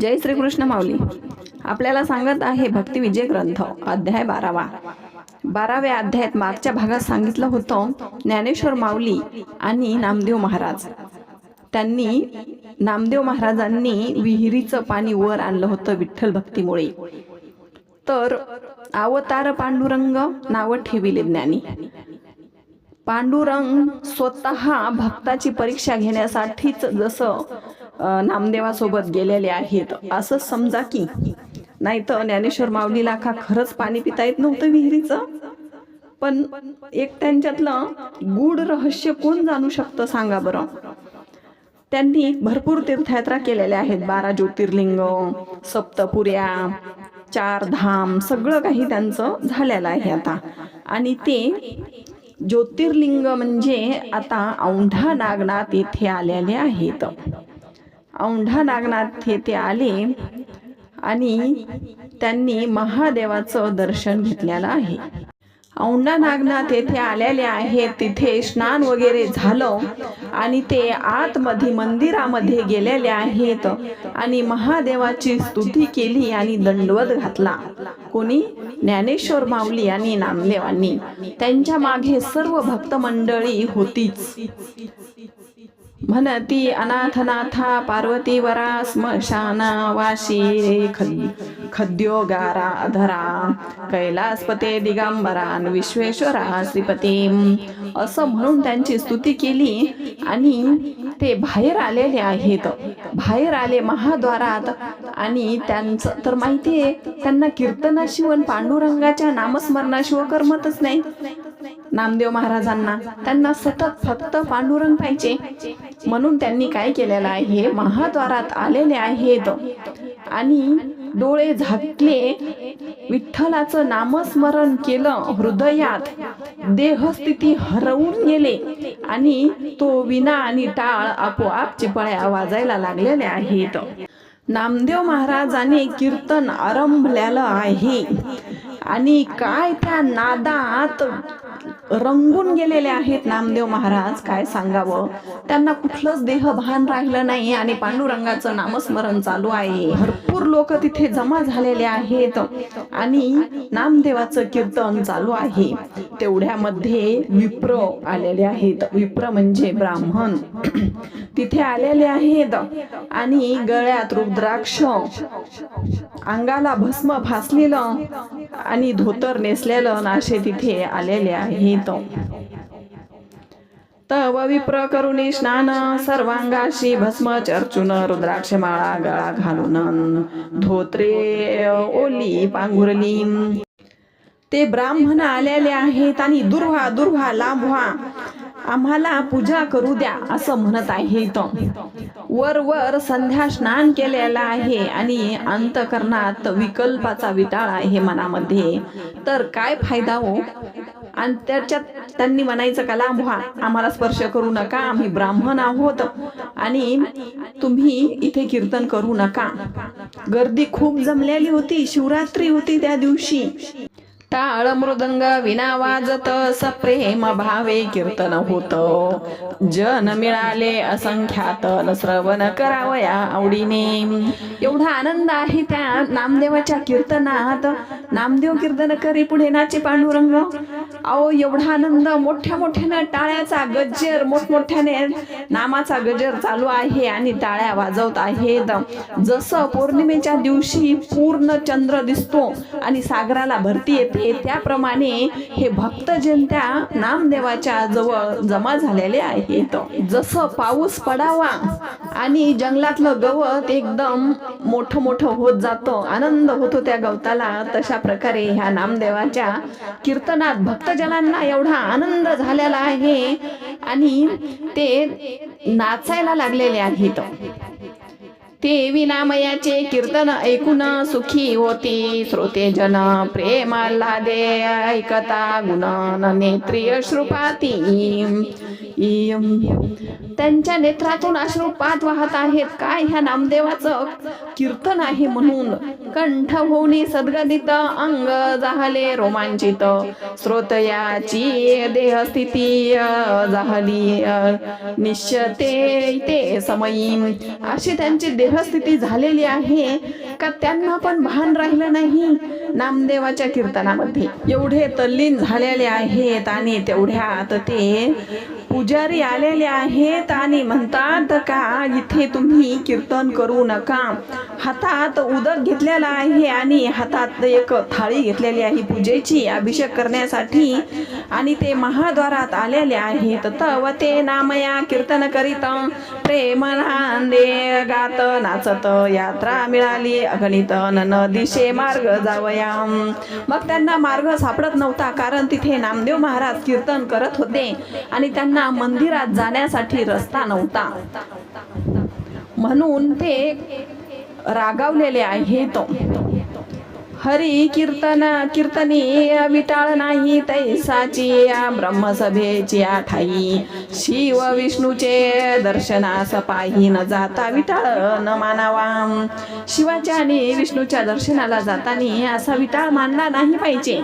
जय श्रीकृष्ण माऊली. आपल्याला सांगत आहे भक्ती विजय ग्रंथ अध्याय बारावा. बाराव्या अध्यायात मागच्या भागात सांगितलं होतं ज्ञानेश्वर माऊली आणि नामदेव महाराज. त्यांनी नामदेव महाराजांनी विहिरीचं पाणी वर आणलं होतं विठ्ठल भक्तीमुळे. तर अवतार पांडुरंग नावं ठेविले ज्ञानी. पांडुरंग स्वतः भक्ताची परीक्षा घेण्यासाठीच जसं नामदेवासोबत गेलेले आहेत. असं समजा की नाही तर ज्ञानेश्वर माऊलीला का खरंच पाणी पिता येत नव्हतं विहिरीचं? पण एक त्यांच्यातलं गूढ रहस्य कोण जाणू शकतं सांगा बरं? त्यांनी भरपूर तीर्थयात्रा केलेल्या आहेत. बारा ज्योतिर्लिंग सप्तपुऱ्या चार धाम सगळं काही त्यांचं झालेलं आहे आता. आणि ते ज्योतिर्लिंग म्हणजे आता औंढा नागनाथ येथे आलेले आहेत. औंढा नागनाथ येथे आले आणि त्यांनी महादेवाचं दर्शन घेतलेलं आहे. औंढा नागनाथ येथे आलेले आहेत तिथे स्नान वगैरे झालं आणि ते आतमध्ये मंदिरामध्ये गेलेले आहेत आणि महादेवाची स्तुती केली आणि दंडवत घातला. कोणी? ज्ञानेश्वर माऊली आणि नामदेवांनी. त्यांच्या मागे सर्व भक्त मंडळी होतीच. म्हणती अनाथनाथा पार्वतीवरा स्मशाना वाशी रे खद्योगारा अधरा। कैलासपते दिगांबरान विश्वेश्वरा श्रीपती असं म्हणून त्यांची स्तुती केली आणि ते बाहेर आलेले आहेत. बाहेर आले महाद्वारात आणि त्यांचं तर माहिती आहे त्यांना कीर्तनाशिवाय पांडुरंगाच्या नामस्मरणाशिवाय करमतच नाही. नामदेव महाराजांना त्यांना सतत फक्त पांडुरंग पाहिजे. म्हणून त्यांनी काय केलेलं आहे? महाद्वारात आलेले आहेत. आणि डोळे झाकले. विठ्ठलाचं नामस्मरण केलं. हृदयात देहस्थिती हरवून गेले. आणि तो विना आणि टाळ आपोआप चिपळ्या वाजायला लागलेल्या आहेत. नामदेव महाराजांनी कीर्तन आरंभलेलं आहे. आणि काय त्या नादात रंगून गेलेले आहेत नामदेव महाराज काय सांगावं? त्यांना कुठलंच देहभान राहिलं नाही आणि पांडुरंगाचं नामस्मरण चालू आहे. भरपूर लोक तिथे जमा झालेले आहेत आणि नामदेवाचं कीर्तन चालू आहे. तेवढ्यामध्ये विप्र आलेले आहेत. विप्र म्हणजे ब्राह्मण. तिथे आलेले आहेत आणि गळ्यात रुद्राक्ष अंगाला भस्म भासलेलं आणि धोतर नेसलेलं नाशे तिथे आलेले आहेत. तव विप्र करुणी स्नान सर्वांगाशी भस्म चर्चून रुद्राक्ष माळा गळा घालून धोत्रे ओली पांघुरली ते ब्राह्मण आलेले आहेत आणि दुर्वा दुर्वा लांब व्हा आम्हाला पूजा करू द्या असं म्हणत आहे तो वर वर संध्या स्नान केलेला आहे आणि अंतकरणात विकल्पाचा विटाळ आहे मनामध्ये. तर काय फायदा हो? आणि त्याच्यात त्यांनी म्हणायचं का लांब व्हा आम्हाला स्पर्श करू नका आम्ही ब्राह्मण आहोत आणि तुम्ही इथे कीर्तन करू नका. गर्दी खूप जमलेली होती शिवरात्री होती त्या दिवशी. टाळ मृदंग विना वाजत सप्रेम भावे कीर्तन होत. जन मिळाले असंख्यात न श्रवण करावया आवडीने. एवढा आनंद आहे त्या नामदेवाच्या कीर्तनात. नामदेव कीर्तन करी पुढे नाचे पांडुरंग. अहो एवढा आनंद मोठ्या मोठ्यानं टाळ्याचा गजर मोठमोठ्याने नामाचा गजर चालू आहे आणि टाळ्या वाजवत आहेत. जसं पौर्णिमेच्या दिवशी पूर्ण चंद्र दिसतो आणि सागराला भरती येते त्याप्रमाणे हे भक्तजन त्या नामदेवाच्या जवळ जमा झालेले आहेत. जसं पाऊस पडावा आणि जंगलातलं गवत एकदम मोठं मोठं होत जातं आनंद होतो त्या गवताला तशा प्रकारे ह्या नामदेवाच्या कीर्तनात भक्तजनांना एवढा आनंद झालेला आहे आणि ते नाचायला लागलेले आहेत. ते विनामयाचे कीर्तन ऐकून सुखी होती. श्रोते जन प्रेमाला दे ऐकता गुणन नेत्रिय श्रुपाती. त्यांच्या नेत्रातून अश्रुपात वाहत आहेत. काय ह्या नामदेवाचं कीर्तन आहे म्हणून? कंठ होऊनी सद्गदित अंग जाहले रोमांचित. श्रोतयाची देहस्थिती झाली जाहली निश्चते ते समयी अशी त्यांची देहस्थिती झालेली आहे का त्यांना पण भान राहिलं नाही नामदेवाच्या कीर्तनामध्ये. एवढे तल्लीन झालेले आहेत आणि तेवढ्यात ते पुजारी आलेले आहेत आणि म्हणतात का इथे तुम्ही कीर्तन करू नका. हातात उदक घेतलेला आहे आणि हातात एक थाळी घेतलेली आहे पूजेची अभिषेक करण्यासाठी. आणि ते महाद्वारात आलेले आहेत. तव ते नामया कीर्तन करीत. प्रेमनांदे गात नाचत. यात्रा मिळाली. अगणित न दिशे मार्ग जावया. मग त्यांना मार्ग सापडत नव्हता कारण तिथे नामदेव महाराज कीर्तन करत होते. आणि त्यांना मंदिरात जाण्यासाठी रस्ता नव्हता. म्हणून ते रागावलेले आहेत हरी कीर्तन कीर्तनी विटाळ नाही तैसाची या ब्रह्मसभेची आठाई. शिव विष्णूचे दर्शनास पाही न जाता विटाळ न मानावा. शिवाच्या आणि विष्णूच्या दर्शनाला जाताना असा विटाळ मानला नाही पाहिजे.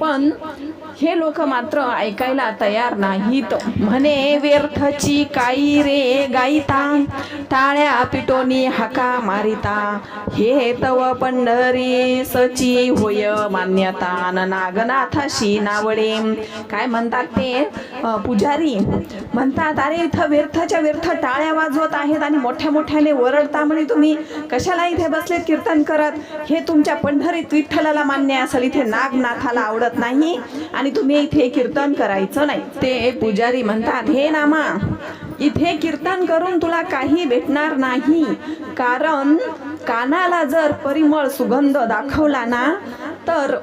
पण हे लोक मात्र ऐकायला तयार नाहीत. म्हणे व्यर्थची काई रे गायिता. टाळ्या पिटोनी हाका मारिता. हे तव पंढरी सची होय मान्यता न नागनाथाशी नावडे. काय म्हणतात ते? पुजारी म्हणतात अरे इथं व्यर्थच्या व्यर्थ टाळ्या वाजवत आहेत आणि मोठ्या मोठ्याने ओरडता म्हणे तुम्ही. कशाला इथे बसलेत कीर्तन करत? हे तुमच्या पंढरीत विठ्ठलाला मान्य असेल. इथे नागनाथाला आवडत नाही आणि तुम्ही इथे कीर्तन करायचं नाही. ते पुजारी म्हणतात हे नामा इथे कीर्तन करून तुला काही भेटणार नाही. कारण कानाला जर परिमळ सुगंध दाखवला ना तर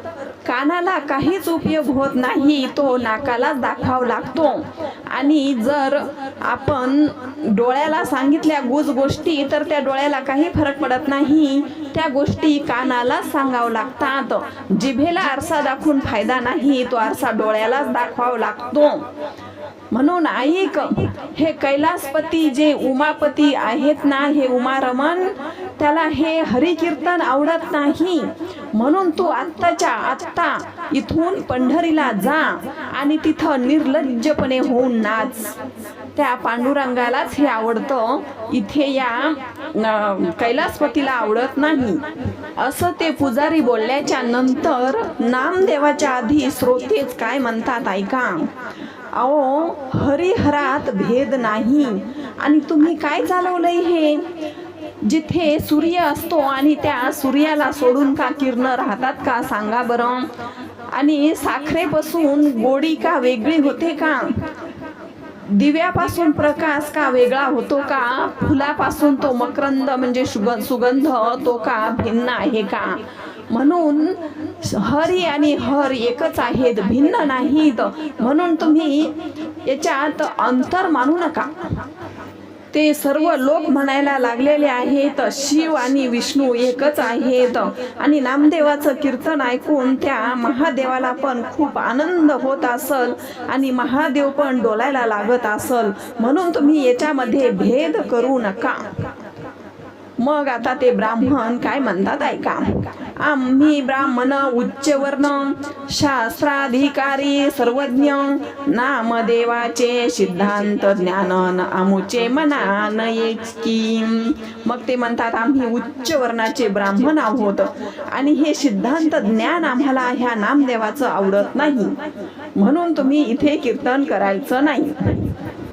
कानाला काहीच उपयोग होत नाही तो नाकालाच दाखवावा लागतो. आणि जर आपण डोळ्याला सांगितल्या गुज गोष्टी तर त्या डोळ्याला काही फरक पडत नाही. त्या गोष्टी कानालाच सांगावं लागतात. जिभेला आरसा दाखवून फायदा नाही तो आरसा डोळ्यालाच दाखवावा लागतो. म्हणून ऐक हे कैलासपती जे उमापती आहेत ना हे उमारमन त्याला हे हरिकीर्तन आवडत नाही. म्हणून तू आत्ताच्या आत्ता इथून पंढरीला जा आणि तिथं निर्लज्जपणे होऊन नाच. त्या पांडुरंगालाच हे आवडतं. इथे या कैलासपतीला आवडत नाही. असं ते पुजारी बोलल्याच्या नंतर नामदेवाच्या आधी श्रोतेच काय म्हणतात ऐका. अहो हरिहरात भेद नाही. आणि तुम्ही काय चालवलंय हे? जिथे सूर्य असतो आणि त्या सूर्याला सोडून का किरण राहतात का सांगा बरं? आणि साखरेपासून गोडी का वेगळी होते का? दिव्यापासून प्रकाश का वेगळा होतो का? फुलापासून तो मकरंद म्हणजे सुगंध सुगंध तो का भिन्न आहे का? म्हणून हरी आणि हर एकच आहेत भिन्न नाहीत. म्हणून तुम्ही याच्यात अंतर मानू नका. ते सर्व लोक म्हणायला लागलेले आहेत शिव आणि विष्णू एकच आहेत. आणि नामदेवाचं कीर्तन ऐकून त्या महादेवाला पण खूप आनंद होत असल आणि महादेव पण डोलायला लागत असल. म्हणून तुम्ही याच्यामध्ये भेद करू नका. मग आता ते ब्राह्मण काय म्हणतात ऐका. आम्ही ब्राह्मण उच्चवर्ण शास्त्राधिकारी सर्वज्ञ नामदेवाचे सिद्धांत ज्ञान आमुचे मनान की मग ते म्हणतात आम्ही उच्च वर्णाचे ब्राह्मण आहोत आणि हे सिद्धांत ज्ञान आम्हाला ह्या नामदेवाचं आवडत नाही. म्हणून तुम्ही इथे कीर्तन करायचं नाही.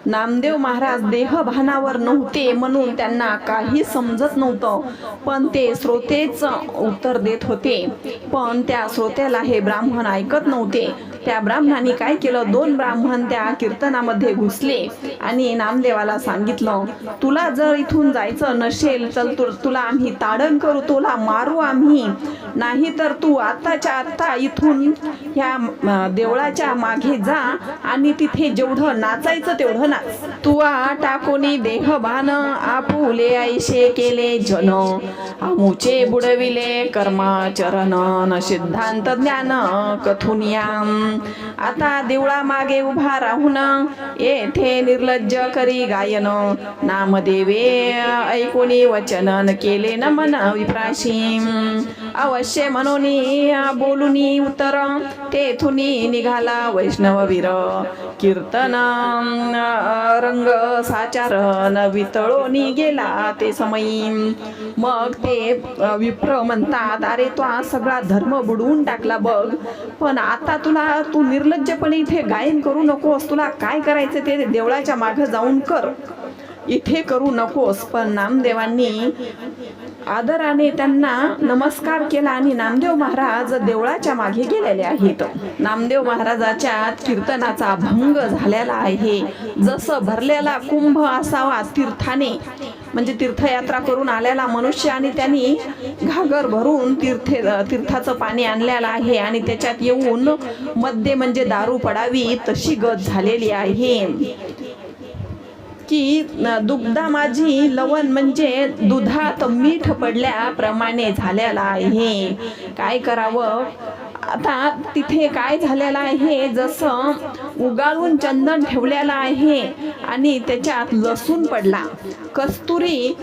नामदेव महाराज देहभानावर नव्हते म्हणून त्यांना काही समजत नव्हतं. पण ते श्रोतेच उत्तर देत होते. पण त्या श्रोत्याला हे ब्राह्मण ऐकत नव्हते. त्या ब्राह्मणाने काय केलं? दोन ब्राह्मण त्या कीर्तनामध्ये घुसले आणि नामदेवाला सांगितलं तुला जर इथून जायचं नसेल तर तु तुला आम्ही ताडण करू तुला मारू आम्ही. नाही तर तू आत्ताच्या आत्ता इथून ह्या देवळाच्या मागे जा आणि तिथे जेवढं नाचायचं तेवढं इथनाच तुआ टाकोनी देहभान आपुले आईशे केले जन. आमुचे बुडविले कर्माचरण न सिद्धांत ज्ञान कथुनियाम. आता देवळा मागे उभा राहून येथे निर्लज्ज करी गायन. नामदेवे ऐकोनी वचन केले न मन विप्राशी अवश्य मनोनी बोलुनी उतर तेथुनी निघाला वैष्णव वीर. कीर्तन रंग साचारण वितळोनी गेला ते समयी. मग ते विप्र म्हणतात अरे तो सगळा धर्म बुडवून टाकला बघ. पण आता तुला तू निर्लज्जपणे इथे गायन करू नकोस तुला काय करायचं ते देवळाच्या मागं जाऊन कर. इथे करू नकोस पण नामदेवांनी आदराने त्यांना नमस्कार केला आणि नामदेव महाराज देवळाच्या मागे गेलेले आहेत. नामदेव महाराजाच्या कीर्तनाचा भंग झालेला आहे. जसं भरलेला कुंभ असावा तीर्थाने म्हणजे तीर्थयात्रा करून आलेला मनुष्य आणि त्यांनी घागर भरून तीर्थे तीर्थाचं पाणी आणलेलं आहे आणि त्याच्यात येऊन मध्ये म्हणजे दारू पडावी तशी गत झालेली आहे. की दुग्धा माझी लवण म्हणजे दुधात मीठ पडल्याप्रमाणे झालेला आहे. काय करावं? आता तिथे काय झालेलं आहे? जसं उगाळून चंदन ठेवलेलं आहे आणि त्याच्यात लसूण पडला. कस्तुरी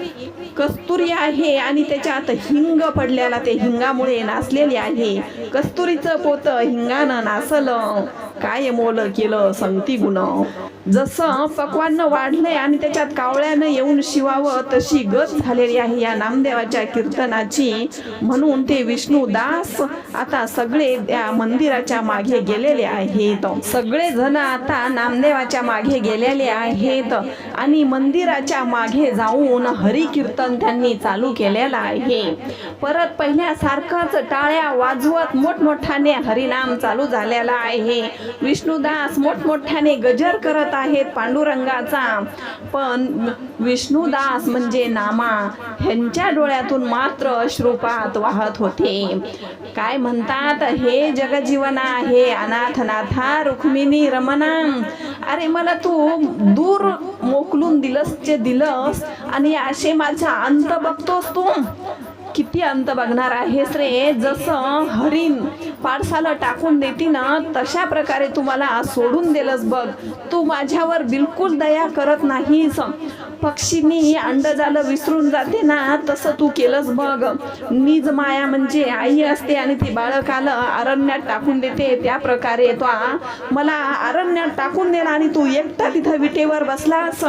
कस्तुरी आहे आणि त्याच्यात हिंग पडलेला ते हिंगामुळे नाचलेली आहे. कस्तुरीचं पोत हिंगानं नाचलं काय मोल केलं संगती गुण. जसं पक्वान्न वाढलंय आणि त्याच्यात कावळ्यानं येऊन शिवावं तशी गत झालेली आहे या नामदेवाच्या कीर्तनाची. म्हणून ते विष्णुदास आता सगळे त्या मंदिराच्या मागे गेलेले आहेत. सगळे जण आता नामदेवाच्या मागे गेलेले आहेत. आणि मंदिराच्या मागे जाऊन हरी कीर्तन त्यांनी चालू केलेलं आहे. परत पहिल्यासारखंच टाळ्या वाजवत मोठमोठ्याने हरिनाम चालू झालेला आहे. विष्णुदास मोठमोठ्याने गजर करत आहेत पांडुरंगाचा. पण विष्णुदास म्हणजे नामा ह्यांच्या डोळ्यातून मात्र अश्रुपात वाहत होते. काय म्हणतात हे जगजीवना हे अनाथनाथा रुक्मिणी रमणा. अरे मला तू दूर मोकलून दिलंस जे दिलंस आणि असे माझा अंत बघतोस तू. किती अंत बघणार आहेस रे? जसं हरिण पाडसाला टाकून देती ना तशा प्रकारे तू मला सोडून दिलंस बघ. तू माझ्यावर बिलकुल दया करत नाहीस. पक्षीनी अंड झालं विसरून जाते ना तसं तू केलंस बघ. निज माया म्हणजे आई असते आणि ती बाळकाला अरण्यात टाकून देते त्या प्रकारे तो मला अरण्यात टाकून दिला आणि तू एकटा तिथं विटेवर बसलास.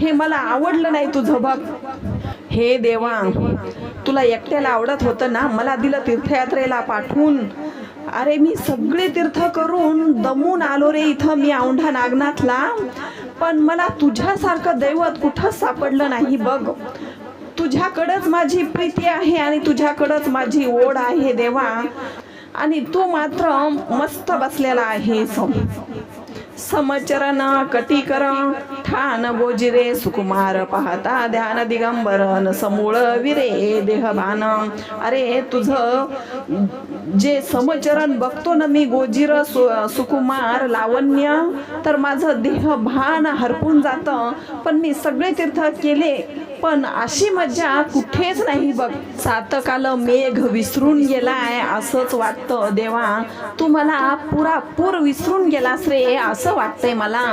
हे मला आवडलं नाही तुझं बघ. हे देवा तुला एकट्याला आवडत होतं ना मला दिलं तीर्थयात्रेला पाठवून. अरे मी सगळे तीर्थ करून दमून आलो रे इथं मी औंढा नागनाथला. पण मला तुझ्यासारखं दैवत कुठंच सापडलं नाही बघ. तुझ्याकडंच माझी प्रीती आहे आणि तुझ्याकडंच माझी ओढ आहे देवा. आणि तू मात्र मस्त बसलेला आहेस. समचरण कटिकर ठाण गोजिरे सुकुमार पाहता ध्यान दिगंबरन समूळ विरे देहभान अरे तुझं जे समचरण बघतो ना मी गोजिर सु सुकुमार लावण्य तर माझं देहभान हरपून जातं. पण मी सगळे तीर्थ केले पण अशी मज्जा कुठेच नाही बघ. सातकाल मेघ विसरून गेलाय असंच वाटतं. देवा तू मला पुरापूर विसरून गेलास रे असं वाटतंय मला.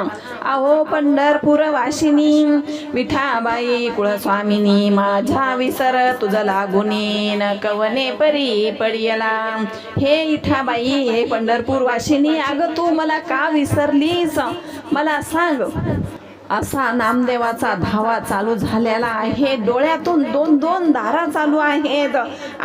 अहो पंढरपूर वाशिनी विठाबाई कुळस्वामिनी माझा विसर तुझा लागुनी न कवने परी पडियला. हे इठाबाई हे पंढरपूर वाशिनी अगं तू मला का विसरलीस? मला सांग. असा नामदेवाचा धावा चालू झालेला आहे. डोळ्यातून दोन दोन धारा चालू आहेत.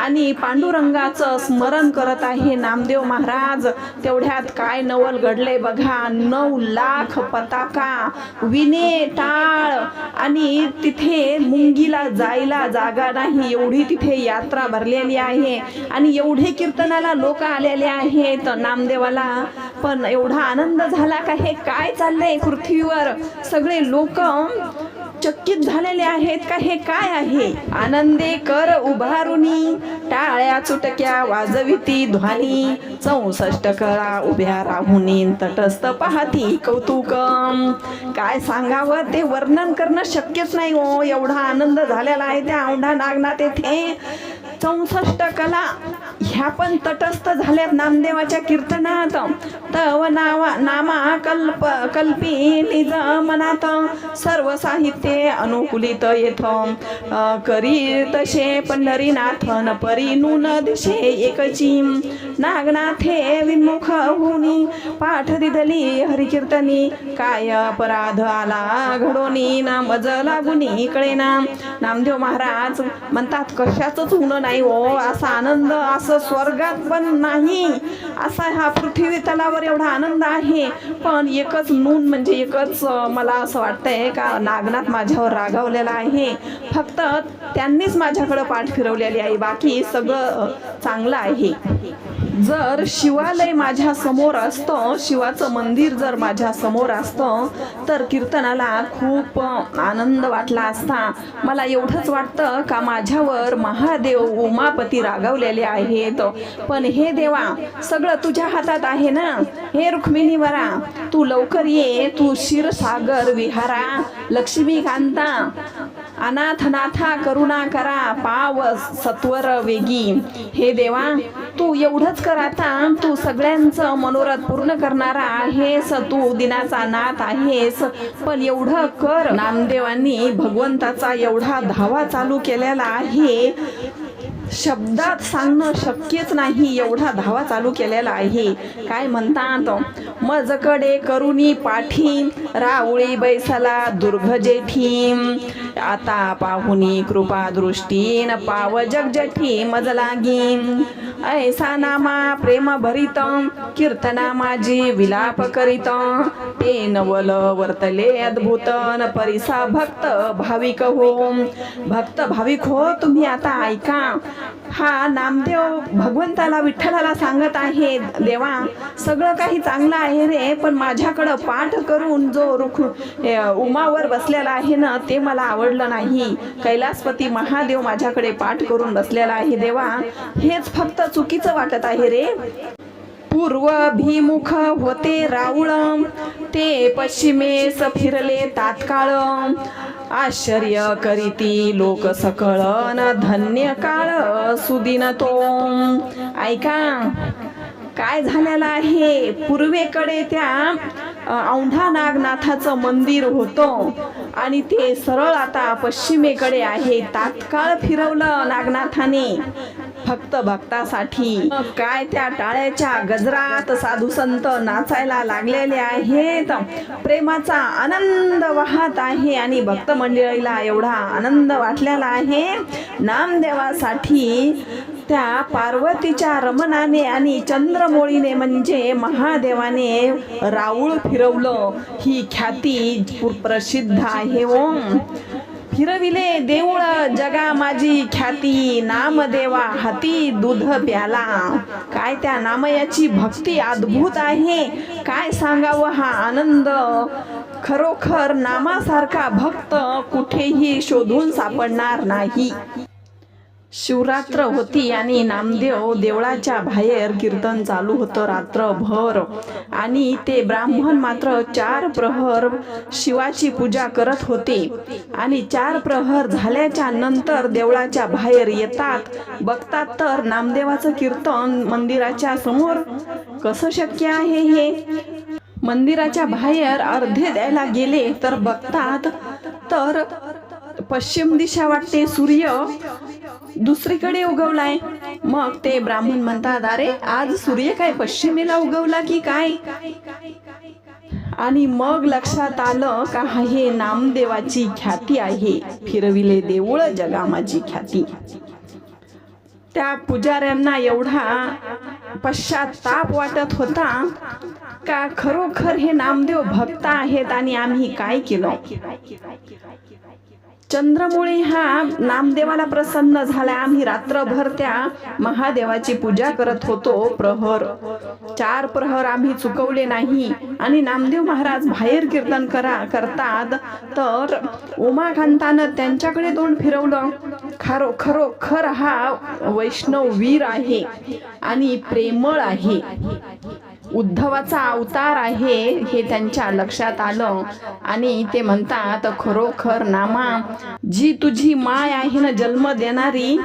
आणि पांडुरंगाचं स्मरण करत आहे नामदेव महाराज. तेवढ्यात काय नवल घडले बघा. नऊ लाख पताका विने टाळ. आणि तिथे मुंगीला जायला जागा नाही. एवढी तिथे यात्रा भरलेली आहे. आणि एवढे कीर्तनाला लोक आलेले आहेत नामदेवाला. पण एवढा आनंद झाला का? हे काय चाललंय पृथ्वीवर? सगळे लोक चकित झालेले आहेत का? हे काय आहे? आनंदे कर उभारुनी टाळ्या चुटक्या वाजविती ध्वनी. चौसष्ट कळा उभ्या राहुनी तटस्थ पाहती कौतुक. काय सांगावं ते वर्णन करणं शक्यच नाही हो. एवढा आनंद झालेला आहे त्या औंढा नागनाथ येथे. चौसष्ट कला. ह्या पण तटस्थ झाल्यात नामदेवाच्या कीर्तनात. तव नावा नामा कल्प कल्पी निज मनात. सर्व साहित्य अनुकूलित येथ करी तसे पंढरीनाथन परी नून दिशे एकची. नागनाथे विमुख होनी पाठ दिदली हरिकीर्तनी. काय अपराध आला घडोनी ना मज लागुनी कळेना. नामदेव महाराज म्हणतात कशाच होणं नाही हो असा आनंद असं स्वर्गात पण नाही. असा हा पृथ्वी तलावर एवढा आनंद आहे. पण एकच नून म्हणजे एकच मला असं वाटतंय का नागनाथ माझ्यावर रागावलेला आहे. फक्त त्यांनीच माझ्याकडं पाठ फिरवलेली आहे. बाकी सगळं चांगलं आहे. जर शिवालय माझ्यासमोर असतं शिवाचं मंदिर जर माझ्यासमोर असतं तर कीर्तनाला खूप आनंद वाटला असता. मला एवढंच वाटतं का माझ्यावर महादेव उमापती रागवलेले आहेत. पण हे देवा सगळं तुझ्या हातात आहे ना? हे रुक्मिणी वरा तू लवकर ये तू क्षीरसागर विहारा. लक्ष्मीकांता अनाथनाथा करुणा करा पाव सत्वर वेगी. हे देवा तू एवढंच कर आता. तू सगळ्यांचं मनोरथ पूर्ण करणारा आहेस. तू दिनाचा नाथ आहेस. पण एवढं कर. नामदेवांनी भगवंताचा एवढा धावा चालू केलेला आहे. शब्दात सांगणं शक्यच नाही एवढा धावा चालू केलेला आहे. काय म्हणतात मजकडे करुणी पाठी रावळी बैसला दुर्ग जेठी आता पाहुनी कृपा दृष्टीन पाव जगजठी मज लागी ऐसा नामा प्रेम भरित कीर्तना माझी विलाप करीत. ते नवल वर्तले अद्भुत परिसा भक्त भाविक हो. भक्त भाविक हो तुम्ही आता ऐका. हा नामदेव भगवंताला विठ्ठलाला सांगत आहे देवा सगळं काही चांगलं आहे रे पण माझ्याकडं पाठ करून जो रुख उमावर बसलेला आहे ना ते मला आवडलं नाही. कैलासपती महादेव माझ्याकडे पाठ करून बसलेला आहे देवा. हेच फक्त चुकीचं वाटत आहे रे. पूर्वभिमुख होते राऊळ ते पश्चिमेस फिरले तात्काळ. आश्चर्य करीती लोक सकळ न धन्य काळ सुदिन तो. ऐका काय झालेलं आहे? पूर्वेकडे त्या औंढा नागनाथाचं मंदिर होतं आणि ते सरळ आता पश्चिमेकडे आहे. तात्काळ फिरवलं नागनाथाने. फक्त भक्तासाठी. काय त्या टाळ्याच्या गजरात साधू संत नाचायला लागलेले आहेत? प्रेमाचा आनंद वाहत आहे आणि भक्त मंडळीला एवढा आनंद वाटलेला आहे. नामदेवासाठी त्या पार्वतीच्या रमणाने आणि चंद्रमोळीने म्हणजे महादेवाने राऊळ फिरवलं. ही ख्याती प्रसिद्ध आहे ओम फिरविले देऊळ जगा माझी ख्याती. नामदेवा हाती दूध प्याला. काय त्या नामयाची भक्ती अद्भुत आहे. काय सांगावं हा आनंद? खरोखर नामासारखा भक्त कुठेही शोधून सापडणार नाही. शिवरात्र होती आणि नामदेव देवळाच्या बाहेर कीर्तन चालू होतं रात्रभर. आणि ते ब्राह्मण मात्र चार प्रहर शिवाची पूजा करत होते. आणि चार प्रहर झाल्याच्यानंतर देवळाच्या बाहेर येतात. बघतात तर नामदेवाचं कीर्तन मंदिराच्या समोर कसं शक्य आहे हे? मंदिराच्या बाहेर अर्धे द्यायला गेले तर बघतात तर पश्चिम दिशा वाटते सूर्य. दुसरीकडे उगवलाय. मग ते ब्राह्मण म्हणतात अरे आज सूर्य काय पश्चिमेला उगवला की काय? आणि मग लक्षात आलं का हे नामदेवाची ख्याती आहे. फिरविले देऊळ जगा माझी ख्याती. त्या पुजाऱ्यांना एवढा पश्चाताप वाटत होता का खरोखर हे नामदेव भक्त आहेत आणि आम्ही काय केलं? चंद्रमुळे हा नामदेवाला प्रसन्न झाला आम्ही रात्रभर त्या महादेवाची पूजा करत होतो. प्रहर चार प्रहर आम्ही चुकवले नाही. आणि नामदेव महाराज बाहेर कीर्तन करा करतात. तर उमाकांतानं त्यांच्याकडे तोंड फिरवलं. खरो खरोखर हा वैष्णव वीर आहे आणि प्रेमळ आहे. उद्धवाचा अवतार आहे हे त्यांच्या लक्षात आलं. आणि ते म्हणतात खरोखर नामा जी तुझी माय आहे ना जन्म देणारी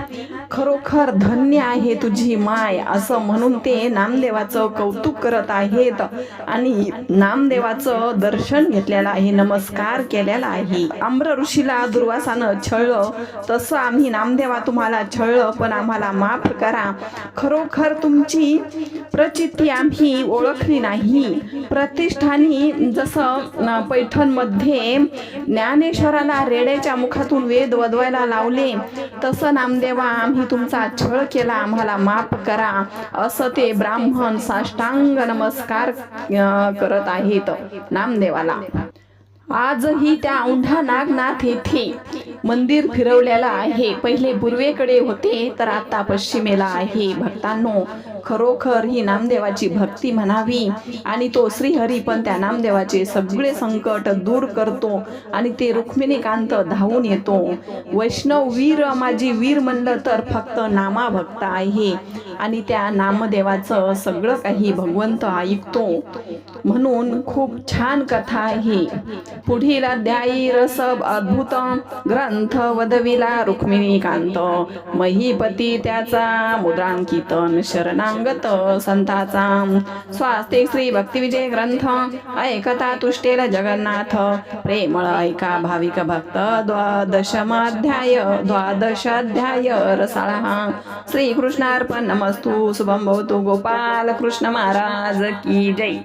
खरोखर धन्य आहे तुझी माय. असं म्हणून ते नामदेवाचं कौतुक करत आहेत. आणि नामदेवाचं दर्शन घेतलेलं आहे नमस्कार केलेला आहे. आम्र ऋषीला दुर्वासानं छळलं. तसं आम्ही नामदेवा तुम्हाला छळलं पण आम्हाला माफ करा. खरोखर तुमची प्रचिती आम्ही ओळखली नाही. प्रतिष्ठानी जसं पैठणमध्ये ज्ञानेश्वराला रेड्याच्या मुखातून वेद वदवायला लावले तसं नामदेवा आम्ही तुमचा छळ केला आम्हाला माफ करा. असं ते ब्राह्मण साष्टांग नमस्कार करत आहेत नामदेवाला. आजही त्या औंढा नागनाथ येथे मंदिर फिरवलेलं आहे. पहिले पूर्वेकडे होते तर आता पश्चिमेला आहे. भक्तांनो खरोखर ही नामदेवाची भक्ती म्हणावी. आणि तो श्रीहरी पण त्या नामदेवाचे सगळे संकट दूर करतो आणि ते रुक्मिणीकांत धावून येतो. वैष्णव वीर माझी वीर म्हणलं तर फक्त नामा भक्त आहे. आणि त्या नामदेवाचं सगळं काही भगवंत ऐकतो. म्हणून खूप छान कथा आहे. पुढील अध्यायी रसब अद्भुत ग्रंथ वदविला रुक्मिणीकांत. महीपती त्याचा मुद्रांकितन सांगत संताचा स्वास्तिक श्री भक्तिविजय ग्रंथ ऐकता तुष्टेल जगन्नाथ। प्रेमळ ऐका भाविक भक्त द्वादशमाध्याय द्वादशाध्याय रसाळा। श्री कृष्णार्पण नमस्तु शुभम भवतु गोपाल कृष्ण महाराज की जय।